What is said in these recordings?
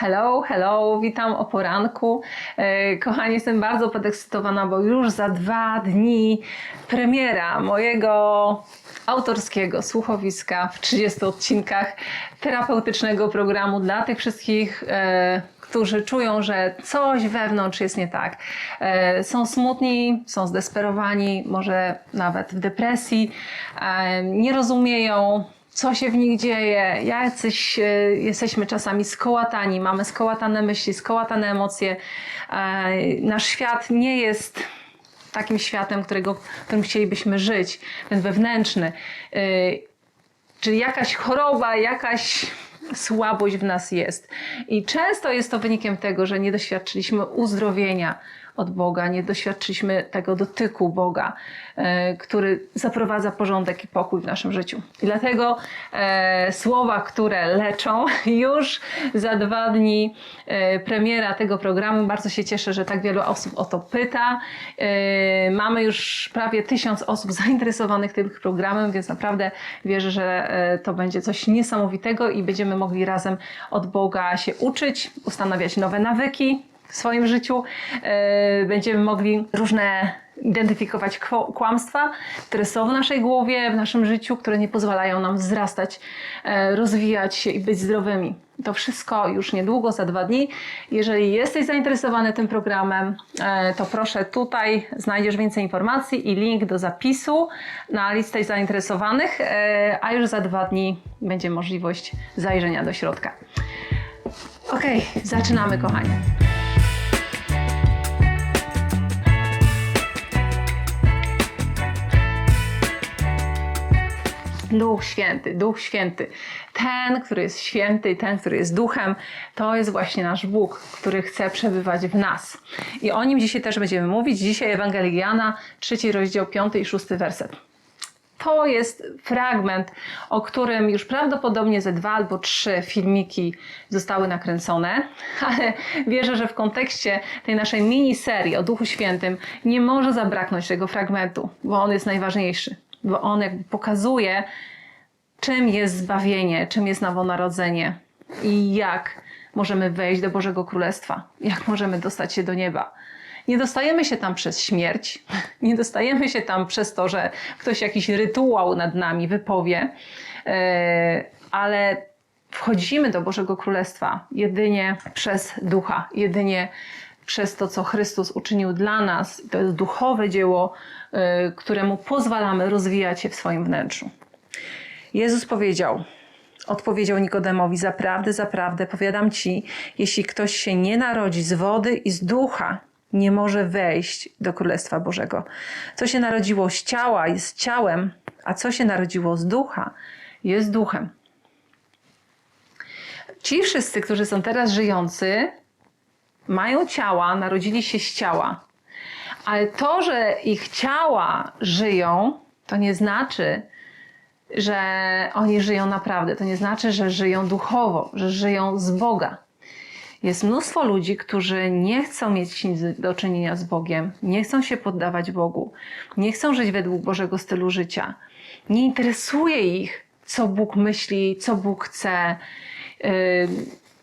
Hello, hello, witam o poranku. E, Kochani, jestem bardzo podekscytowana, bo już za dwa dni premiera mojego autorskiego słuchowiska w 30 odcinkach terapeutycznego programu dla tych wszystkich, e, którzy czują, że coś wewnątrz jest nie tak. E, Są smutni, są zdesperowani, może nawet w depresji, nie rozumieją co się w nich dzieje, jacyś e, jesteśmy czasami skołatani, mamy skołatane myśli, skołatane emocje. E, Nasz świat nie jest takim światem, którego, którym chcielibyśmy żyć, ten wewnętrzny. E, Czyli jakaś choroba, jakaś słabość w nas jest. I często jest to wynikiem tego, że nie doświadczyliśmy uzdrowienia od Boga, nie doświadczyliśmy tego dotyku Boga, e, który zaprowadza porządek i pokój w naszym życiu. I dlatego e, słowa, które leczą, już za dwa dni e, premiera tego programu. Bardzo się cieszę, że tak wielu osób o to pyta. Mamy już prawie tysiąc osób zainteresowanych tym programem, więc naprawdę wierzę, że to będzie coś niesamowitego i będziemy mogli razem od Boga się uczyć, ustanawiać nowe nawyki, w swoim życiu. E, Będziemy mogli różne identyfikować kłamstwa, które są w naszej głowie, w naszym życiu, które nie pozwalają nam wzrastać, e, rozwijać się i być zdrowymi. To wszystko już niedługo, za dwa dni. Jeżeli jesteś zainteresowany tym programem, e, to proszę tutaj znajdziesz więcej informacji i link do zapisu na listę zainteresowanych, a już za dwa dni będzie możliwość zajrzenia do środka. Okej, zaczynamy kochani. Duch Święty, Duch Święty. Ten, który jest święty, ten, który jest duchem, to jest właśnie nasz Bóg, który chce przebywać w nas. I o nim dzisiaj też będziemy mówić. Dzisiaj Ewangelii Jana, trzeci rozdział, piąty i szósty werset. To jest fragment, o którym już prawdopodobnie ze dwa albo trzy filmiki zostały nakręcone, ale wierzę, że w kontekście tej naszej miniserii o Duchu Świętym nie może zabraknąć tego fragmentu, bo on jest najważniejszy, bo on jakby pokazuje, czym jest zbawienie, czym jest nowonarodzenie i jak możemy wejść do Bożego Królestwa, jak możemy dostać się do nieba. Nie dostajemy się tam przez śmierć, nie dostajemy się tam przez to, że ktoś jakiś rytuał nad nami wypowie, e, ale wchodzimy do Bożego Królestwa jedynie przez ducha, jedynie przez to, co Chrystus uczynił dla nas. To jest duchowe dzieło, e, któremu pozwalamy rozwijać się w swoim wnętrzu. Jezus powiedział, odpowiedział Nikodemowi: Zaprawdę, zaprawdę, powiadam ci, jeśli ktoś się nie narodzi z wody i z ducha, nie może wejść do Królestwa Bożego. Co się narodziło z ciała, jest ciałem, a co się narodziło z ducha, jest duchem. Ci wszyscy, którzy są teraz żyjący, mają ciała, narodzili się z ciała. Ale to, że ich ciała żyją, to nie znaczy, że oni żyją naprawdę. To nie znaczy, że żyją duchowo, że żyją z Boga. Jest mnóstwo ludzi, którzy nie chcą mieć nic do czynienia z Bogiem, nie chcą się poddawać Bogu, nie chcą żyć według Bożego stylu życia. Nie interesuje ich, co Bóg myśli, co Bóg chce, yy,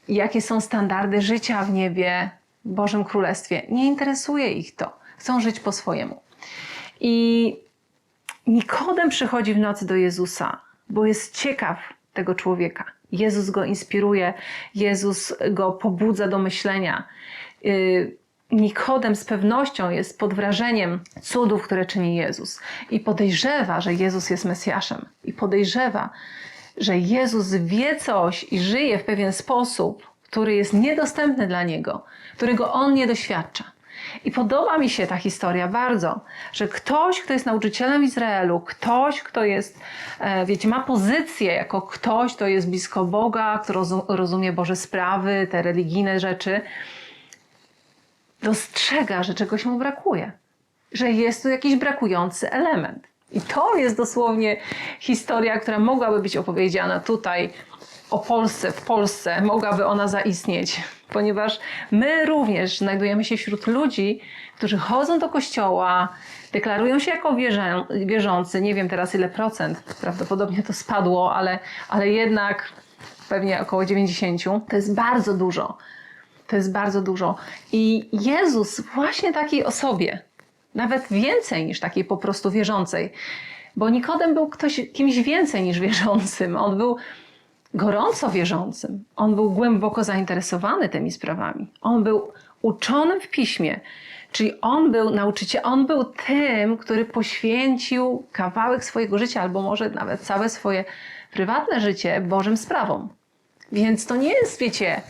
jakie są standardy życia w niebie, Bożym Królestwie. Nie interesuje ich to. Chcą żyć po swojemu. I Nikodem przychodzi w nocy do Jezusa, bo jest ciekaw tego człowieka. Jezus go inspiruje, Jezus go pobudza do myślenia. Yy, Nikodem z pewnością jest pod wrażeniem cudów, które czyni Jezus i podejrzewa, że Jezus jest Mesjaszem i podejrzewa, że Jezus wie coś i żyje w pewien sposób, który jest niedostępny dla niego, którego on nie doświadcza. I podoba mi się ta historia bardzo, że ktoś, kto jest nauczycielem Izraelu, ktoś, kto jest, e, wiecie, ma pozycję jako ktoś, kto jest blisko Boga, kto rozum- rozumie Boże sprawy, te religijne rzeczy, dostrzega, że czegoś mu brakuje, że jest tu jakiś brakujący element. I to jest dosłownie historia, która mogłaby być opowiedziana tutaj o Polsce, w Polsce, mogłaby ona zaistnieć, ponieważ my również znajdujemy się wśród ludzi, którzy chodzą do kościoła, deklarują się jako wierzę, wierzący, nie wiem teraz ile procent, prawdopodobnie to spadło, ale, ale jednak pewnie około 90. To jest bardzo dużo. To jest bardzo dużo. I Jezus właśnie takiej osobie, nawet więcej niż takiej po prostu wierzącej, bo Nikodem był ktoś, kimś więcej niż wierzącym. On był gorąco wierzącym. On był głęboko zainteresowany tymi sprawami. On był uczonym w piśmie. Czyli on był nauczycielem, on był tym, który poświęcił kawałek swojego życia, albo może nawet całe swoje prywatne życie Bożym sprawom. Więc to nie jest, wiecie,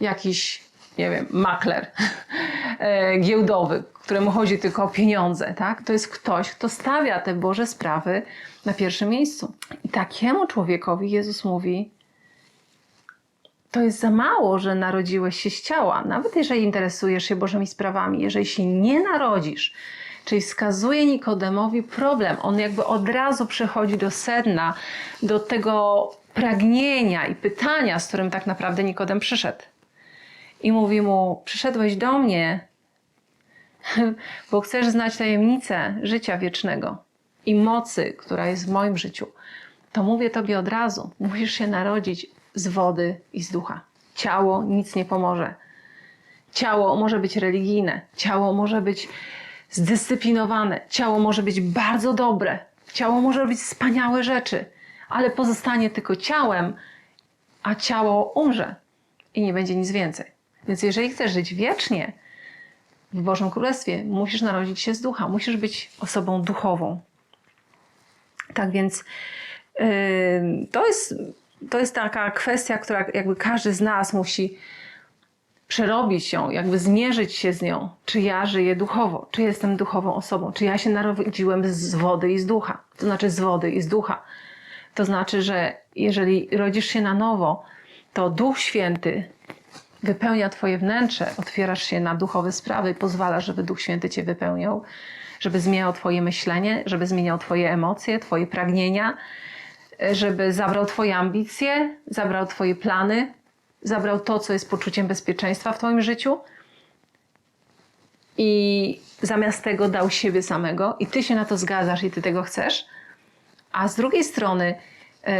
jakiś, nie wiem, makler e, giełdowy, któremu chodzi tylko o pieniądze, tak? To jest ktoś, kto stawia te Boże sprawy na pierwszym miejscu. I takiemu człowiekowi Jezus mówi, to jest za mało, że narodziłeś się z ciała. Nawet jeżeli interesujesz się Bożymi sprawami, jeżeli się nie narodzisz, czyli wskazuje Nikodemowi problem, on jakby od razu przechodzi do sedna, do tego pragnienia i pytania, z którym tak naprawdę Nikodem przyszedł. I mówi mu: Przyszedłeś do mnie, bo chcesz znać tajemnicę życia wiecznego i mocy, która jest w moim życiu. To mówię tobie od razu: musisz się narodzić z wody i z ducha. Ciało nic nie pomoże. Ciało może być religijne, ciało może być zdyscyplinowane, ciało może być bardzo dobre, ciało może robić wspaniałe rzeczy, ale pozostanie tylko ciałem, a ciało umrze i nie będzie nic więcej. Więc jeżeli chcesz żyć wiecznie w Bożym Królestwie, musisz narodzić się z ducha, musisz być osobą duchową. Tak więc yy, to jest to jest taka kwestia, która jakby każdy z nas musi przerobić ją, jakby zmierzyć się z nią. Czy ja żyję duchowo? Czy jestem duchową osobą? Czy ja się narodziłem z wody i z ducha? To znaczy z wody i z ducha. To znaczy, że jeżeli rodzisz się na nowo, to Duch Święty wypełnia Twoje wnętrze, otwierasz się na duchowe sprawy, pozwala, żeby Duch Święty Cię wypełniał, żeby zmieniał Twoje myślenie, żeby zmieniał Twoje emocje, Twoje pragnienia, żeby zabrał Twoje ambicje, zabrał Twoje plany, zabrał to, co jest poczuciem bezpieczeństwa w Twoim życiu i zamiast tego dał siebie samego i Ty się na to zgadzasz i Ty tego chcesz. A z drugiej strony, yy,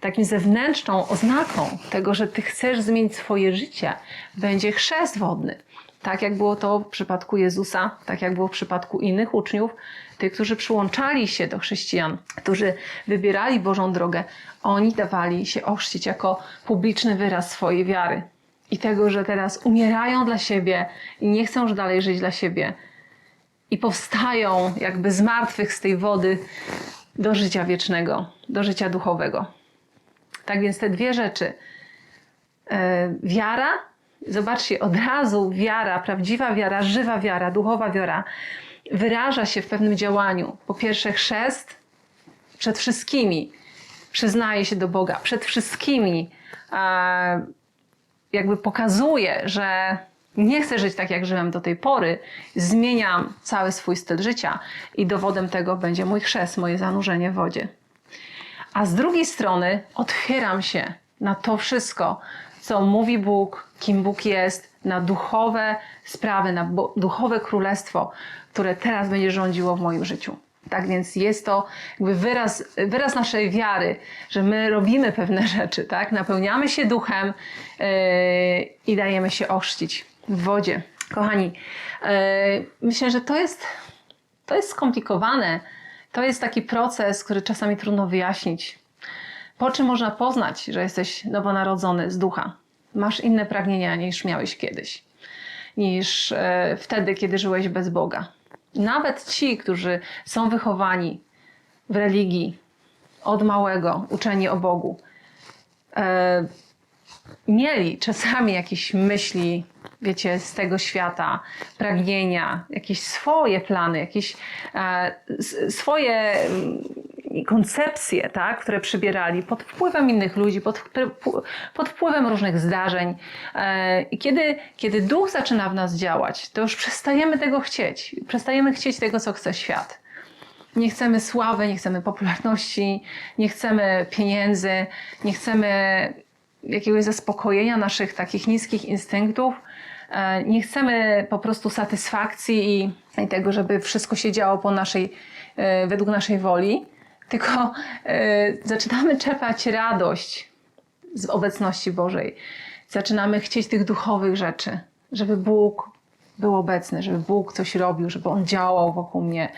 takim zewnętrzną oznaką tego, że Ty chcesz zmienić swoje życie, będzie chrzest wodny. Tak jak było to w przypadku Jezusa, tak jak było w przypadku innych uczniów, tych, którzy przyłączali się do chrześcijan, którzy wybierali Bożą drogę, oni dawali się ochrzcić jako publiczny wyraz swojej wiary i tego, że teraz umierają dla siebie i nie chcą już dalej żyć dla siebie i powstają jakby z martwych z tej wody do życia wiecznego, do życia duchowego. Tak więc te dwie rzeczy, e, wiara, zobaczcie, od razu wiara, prawdziwa wiara, żywa wiara, duchowa wiara, wyraża się w pewnym działaniu. Po pierwsze, chrzest przed wszystkimi przyznaje się do Boga, przed wszystkimi jakby pokazuje, że nie chcę żyć tak, jak żyłem do tej pory, zmieniam cały swój styl życia i dowodem tego będzie mój chrzest, moje zanurzenie w wodzie. A z drugiej strony otwieram się na to wszystko, co mówi Bóg, kim Bóg jest, na duchowe sprawy, na duchowe królestwo, które teraz będzie rządziło w moim życiu. Tak więc jest to jakby wyraz, wyraz naszej wiary, że my robimy pewne rzeczy, tak? Napełniamy się duchem yy, i dajemy się ochrzcić w wodzie. Kochani, yy, myślę, że to jest, to jest skomplikowane. To jest taki proces, który czasami trudno wyjaśnić. Po czym można poznać, że jesteś nowonarodzony z ducha? Masz inne pragnienia niż miałeś kiedyś, niż yy, wtedy, kiedy żyłeś bez Boga nawet ci, którzy są wychowani w religii od małego, uczeni o Bogu, e, mieli czasami jakieś myśli, wiecie, z tego świata, pragnienia, jakieś swoje plany, jakieś e, swoje mm, koncepcje, tak, które przybierali pod wpływem innych ludzi, pod, pod wpływem różnych zdarzeń. E, I kiedy, kiedy duch zaczyna w nas działać, to już przestajemy tego chcieć. Przestajemy chcieć tego, co chce świat. Nie chcemy sławy, nie chcemy popularności, nie chcemy pieniędzy, nie chcemy jakiegoś zaspokojenia naszych takich niskich instynktów. E, nie chcemy po prostu satysfakcji i, tego, żeby wszystko się działo po naszej, e, według naszej woli, tylko zaczynamy czerpać radość z obecności Bożej. Zaczynamy chcieć tych duchowych rzeczy, żeby Bóg był obecny, żeby Bóg coś robił, żeby On działał wokół mnie,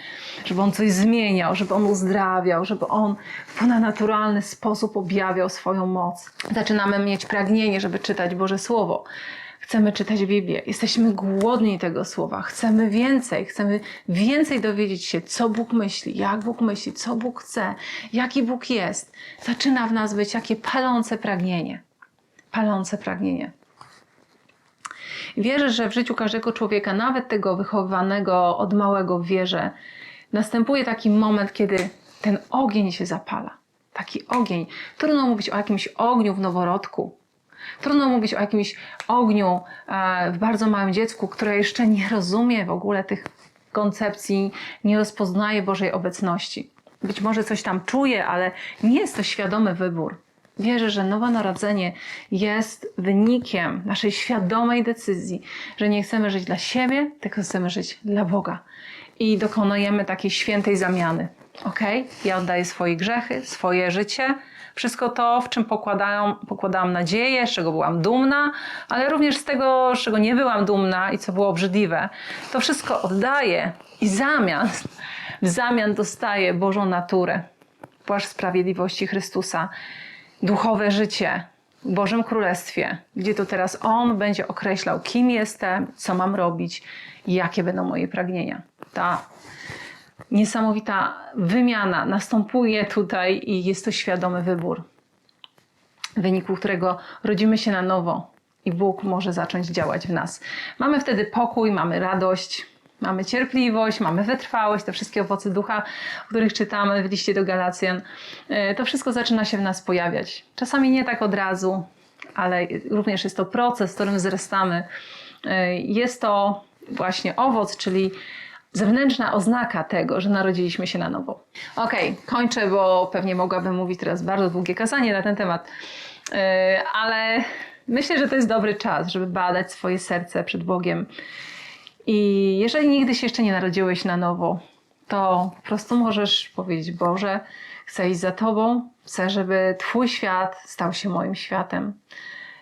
żeby On coś zmieniał, żeby On uzdrawiał, żeby On w ponadnaturalny sposób objawiał swoją moc. Zaczynamy mieć pragnienie, żeby czytać Boże Słowo. Chcemy czytać Biblię, jesteśmy głodni tego słowa, chcemy więcej, chcemy więcej dowiedzieć się, co Bóg myśli, jak Bóg myśli, co Bóg chce, jaki Bóg jest. Zaczyna w nas być takie palące pragnienie. Palące pragnienie. Wierzę, że w życiu każdego człowieka, nawet tego wychowanego od małego w wierze, następuje taki moment, kiedy ten ogień się zapala. Taki ogień. Trudno mówić o jakimś ogniu w noworodku. Trudno mówić o jakimś ogniu e, w bardzo małym dziecku, które jeszcze nie rozumie w ogóle tych koncepcji, nie rozpoznaje Bożej obecności. Być może coś tam czuje, ale nie jest to świadomy wybór. Wierzę, że nowonarodzenie jest wynikiem naszej świadomej decyzji, że nie chcemy żyć dla siebie, tylko chcemy żyć dla Boga. I dokonujemy takiej świętej zamiany. Ok? Ja oddaję swoje grzechy, swoje życie, wszystko to, w czym pokładałam, pokładałam nadzieję, z czego byłam dumna, ale również z tego, z czego nie byłam dumna i co było obrzydliwe. To wszystko oddaję i w zamian dostaję Bożą naturę, płaszcz sprawiedliwości Chrystusa duchowe życie w Bożym Królestwie, gdzie to teraz On będzie określał, kim jestem, co mam robić jakie będą moje pragnienia. Ta niesamowita wymiana następuje tutaj i jest to świadomy wybór, w wyniku którego rodzimy się na nowo i Bóg może zacząć działać w nas. Mamy wtedy pokój, mamy radość, Mamy cierpliwość, mamy wytrwałość, te wszystkie owoce ducha, o których czytamy w liście do Galacjan. E, To wszystko zaczyna się w nas pojawiać. Czasami nie tak od razu, ale również jest to proces, w którym wzrastamy. E, Jest to właśnie owoc, czyli zewnętrzna oznaka tego, że narodziliśmy się na nowo. Ok, kończę, bo pewnie mogłabym mówić teraz bardzo długie kazanie na ten temat, E, ale myślę, że to jest dobry czas, żeby badać swoje serce przed Bogiem. I jeżeli nigdy się jeszcze nie narodziłeś na nowo, to po prostu możesz powiedzieć: Boże, chcę iść za Tobą, chcę, żeby Twój świat stał się moim światem.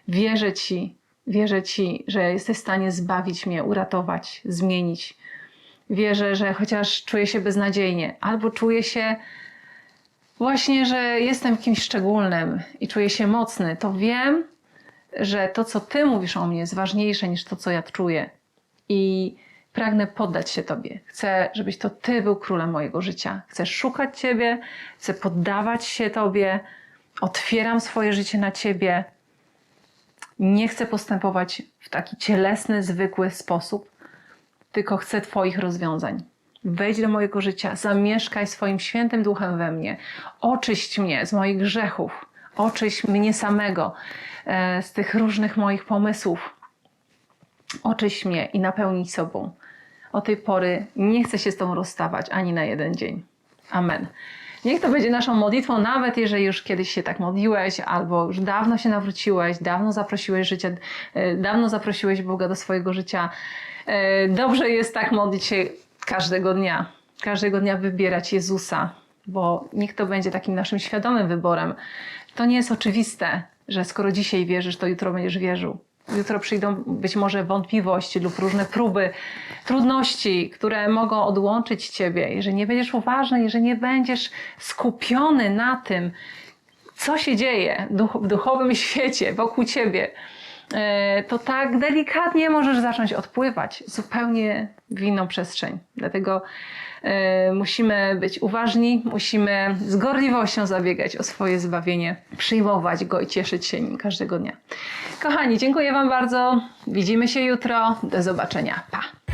Wierzę Ci, wierzę Ci, że jesteś w stanie zbawić mnie, uratować, zmienić. Wierzę, że chociaż czuję się beznadziejnie, albo czuję się właśnie, że jestem kimś szczególnym i czuję się mocny, to wiem, że to, co Ty mówisz o mnie, jest ważniejsze niż to, co ja czuję i pragnę poddać się Tobie. Chcę, żebyś to Ty był królem mojego życia. Chcę szukać Ciebie, chcę poddawać się Tobie, otwieram swoje życie na Ciebie. Nie chcę postępować w taki cielesny, zwykły sposób, tylko chcę Twoich rozwiązań. Wejdź do mojego życia, zamieszkaj swoim świętym duchem we mnie, oczyść mnie z moich grzechów, oczyść mnie samego e, z tych różnych moich pomysłów, oczyść mnie i napełnij sobą. Od tej pory nie chcę się z Tobą rozstawać ani na jeden dzień. Amen. Niech to będzie naszą modlitwą, nawet jeżeli już kiedyś się tak modliłeś, albo już dawno się nawróciłeś, dawno zaprosiłeś życie, e, dawno zaprosiłeś Boga do swojego życia. E, Dobrze jest tak modlić się każdego dnia. Każdego dnia wybierać Jezusa, bo niech to będzie takim naszym świadomym wyborem. To nie jest oczywiste, że skoro dzisiaj wierzysz, to jutro będziesz wierzył. Jutro przyjdą być może wątpliwości lub różne próby, trudności, które mogą odłączyć ciebie. Jeżeli nie będziesz uważny, jeżeli nie będziesz skupiony na tym, co się dzieje w duchowym świecie wokół ciebie, e, to tak delikatnie możesz zacząć odpływać zupełnie w inną przestrzeń. Dlatego musimy być uważni, musimy z gorliwością zabiegać o swoje zbawienie, przyjmować go i cieszyć się nim każdego dnia. Kochani, dziękuję Wam bardzo. Widzimy się jutro. Do zobaczenia. Pa!